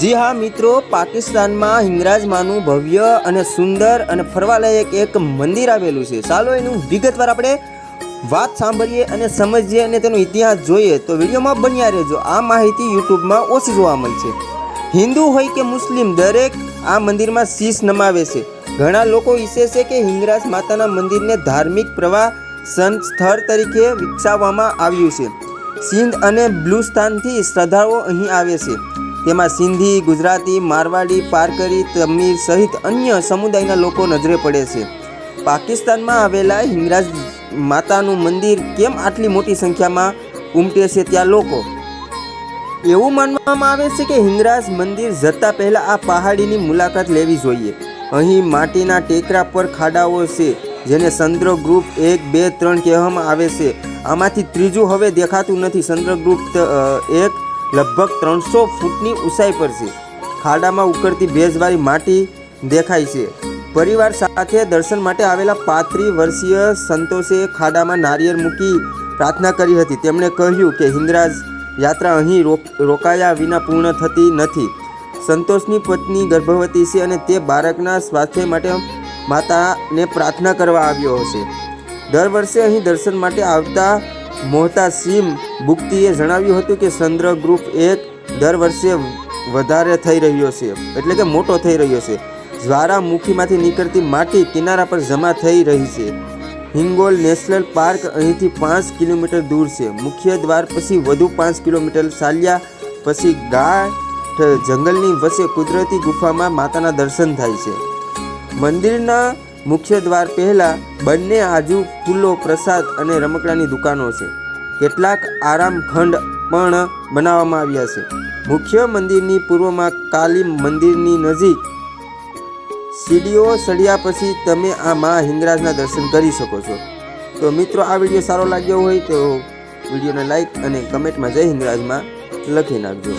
જી હા મિત્રો, પાકિસ્તાનમાં હિંગરાજમાનું ભવ્ય અને સુંદર અને ફરવાલાયક એક મંદિર આવેલું છે. ચાલો એનું વિગતવાર આપણે વાત સાંભળીએ અને સમજીએ અને તેનો ઇતિહાસ જોઈએ. તો વિડીયોમાં બન્યા રહેજો. આ માહિતી યુટ્યુબમાં ઓછી જોવા મળશે. હિન્દુ હોય કે મુસ્લિમ, દરેક આ મંદિરમાં શીશ નમાવે છે. ઘણા લોકો ઈચ્છે છે કે હિંગરાજ માતાના મંદિરને ધાર્મિક પ્રવાસન સ્થળ તરીકે વિકસાવવામાં આવ્યું છે. સિંધ અને બ્લુસ્તાનથી શ્રદ્ધાળુઓ અહીં આવે છે. તેમાં સિંધી, ગુજરાતી, મારવાડી, પારકરી તમીર સહિત અન્ય સમુદાયના લોકો નજરે પડે છે. પાકિસ્તાનમાં આવેલા હિંગરાજ માતાનું મંદિર કેમ આટલી મોટી સંખ્યામાં ઉમટે છે ત્યાં લોકો? એવું માનવામાં આવે છે કે હિંગરાજ મંદિર જતા પહેલા આ પહાડીની મુલાકાત લેવી જોઈએ. અહીં માટીના ટેકરા પર ખાડાઓ છે, જેને ચંદ્રગૃપ એક, બે, ત્રણ કહેવામાં આવે છે. આમાંથી ત્રીજું હવે દેખાતું નથી. ચંદ્રગૃપ ગ્રુપ એક લગભગ ત્રણસો ફૂટની ઊંચાઈ પર છે. ખાડામાં ઉકળતી ભેજવાળી માટી દેખાય છે. પરિવાર સાથે દર્શન માટે આવેલા પાંત્રીસ વર્ષીય સંતોષે ખાડામાં નારિયેળ મૂકી પ્રાર્થના કરી હતી. તેમણે કહ્યું કે હિન્દરાજ યાત્રા અહીં રોક- રોકાયા વિના પૂર્ણ થતી નથી. સંતોષની પત્ની ગર્ભવતી છે અને તે બાળકના સ્વાસ્થ્ય માટે માતાને પ્રાર્થના કરવા આવ્યો હશે. દર વર્ષે અહીં દર્શન માટે આવતા મોહતા સિમ બુક્તિએ જણાવ્યું હતું કે ચંદ્ર ગ્રુપ એક દર વર્ષે વધારે થઈ રહ્યો છે, એટલે કે મોટો થઈ રહ્યો છે. જ્વાળામુખીમાંથી નીકળતી માટી કિનારા પર જમા થઈ રહી છે. હિંગોલ નેશનલ પાર્ક અહીંથી પાંચ કિલોમીટર દૂર છે. મુખ્ય દ્વાર પછી વધુ પાંચ કિલોમીટર ચાલ્યા પછી ગાઢ જંગલની વચ્ચે કુદરતી ગુફામાં માતાના દર્શન થાય છે. મંદિરના મુખ્ય દ્વાર પહેલાં બંને આજુ ફૂલો, પ્રસાદ અને રમકડાની દુકાનો છે. કેટલાક આરામ ખંડ પણ બનાવવામાં આવ્યા છે. મુખ્ય મંદિરની પૂર્વમાં કાલી મંદિરની નજીક સીડીઓ સળિયા પછી તમે આ મા હિંગરાજના દર્શન કરી શકો છો. તો મિત્રો, આ વીડિયો સારો લાગ્યો હોય તો વિડીયોને લાઈક અને કમેન્ટમાં જય હિંગરાજમાં લખી નાખજો.